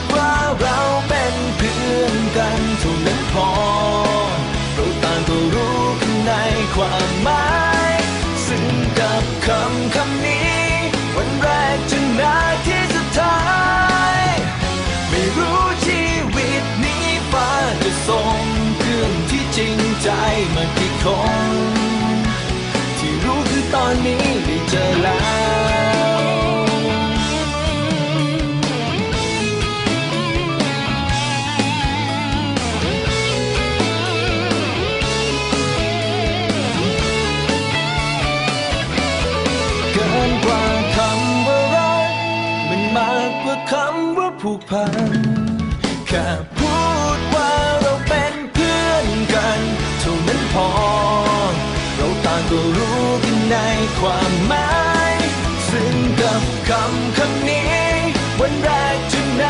ดว่าเราเป็นเพื่อนกันเท่านั้นพอเราต่างก็รู้กันในความหมายซึ่งกับคำคำนี้ วันแรกจนนาทีสุดท้าย ไม่รู้ชีวิตนี้ฟ้าจะส่งเพื่อนที่จริงใจมากี่คน พันแค่พูดว่าเราเป็นเพื่อนกันเท่านั้นพอ เราต่างก็รู้กันในความหมาย ซึ่งกับคำคำนี้ วันแรกจนน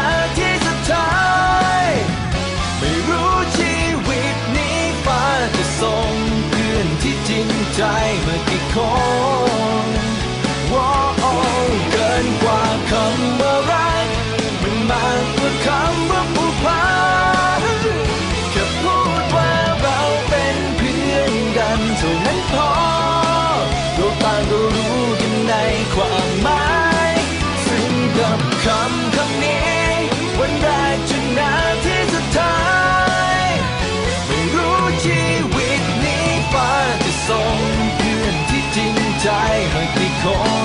Lord.